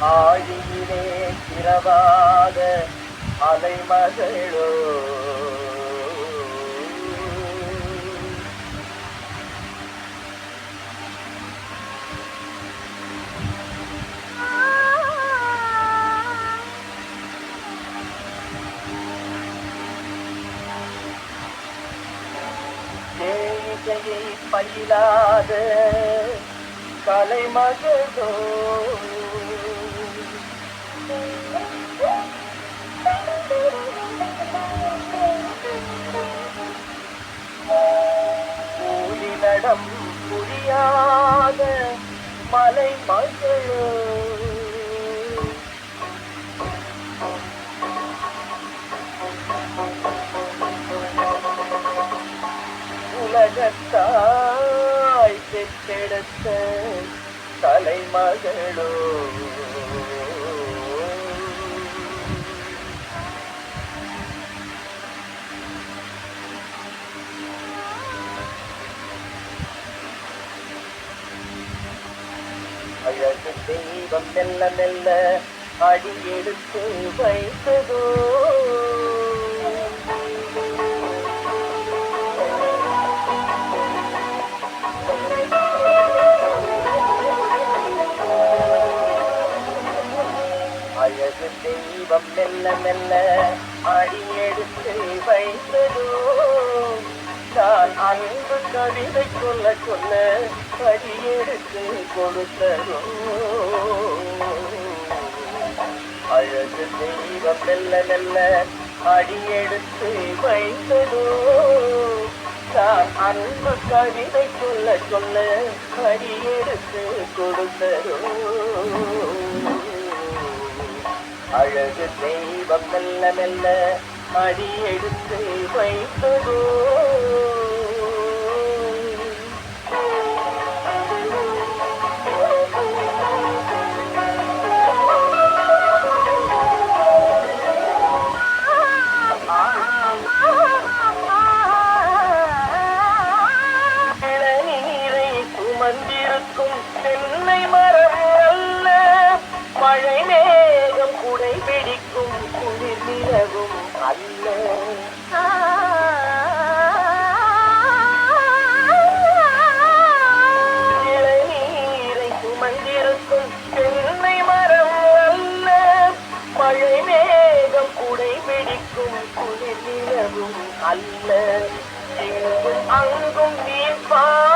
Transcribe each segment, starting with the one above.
ஆழியிலே திரவாத அலைமகளோ பயிலாத கலைமகளோ. கூலினடம் புரியாத மலை மகளோ. உலகத்தாய் பெற்றெடுத்த தலைமகளோ. அழகு தெய்வம் மெல்ல மெல்ல அடி எடுத்து வைத்ததோ? அழகு தெய்வம் மெல்ல மெல்ல அடி எடுத்து வைத்ததோ? நான் அன்பு கவிதை சொல்ல சொல்ல அடி கொடுத்ததோ அழகு தெய்வம் மெல்ல மெல்ல அடியெடுத்து வைத்ததோ நான் அன்பு கவிதை சொல்ல சொல்ல அடி கொடுத்ததோ அழகு தெய்வம் மெல்ல மெல்ல அடியெடுத்து வைத்ததோ அல்ல. இங்கும் அங்கும் நீ பா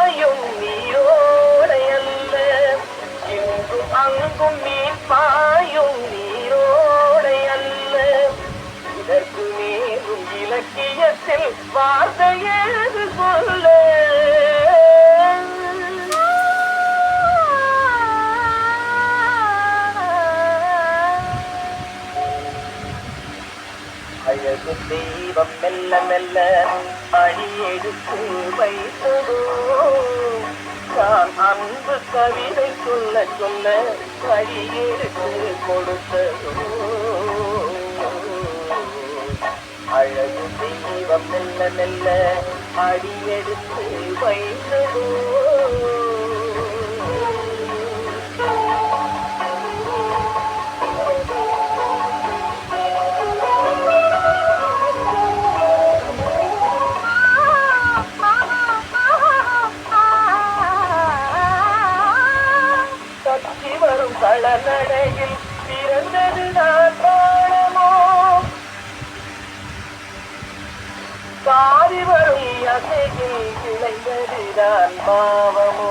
இலக்கியத்தில் வார்த்தையேது சொல்ல. அழகு தெய்வம் மெல்ல மெல்ல அடி எடுத்து வைத்ததோ. நான் அன்பு கவிதை சொல்ல சொல்ல அடியெடுத்து கொடுத்ததோ. தெய்வம் மெல்ல மெல்ல அடி எடுத்து வைத்ததோ வரும் களநடையில் பிறந்தது நான் பாடமோ காரி வரும் அசையில் விளைந்தது பாவமோ?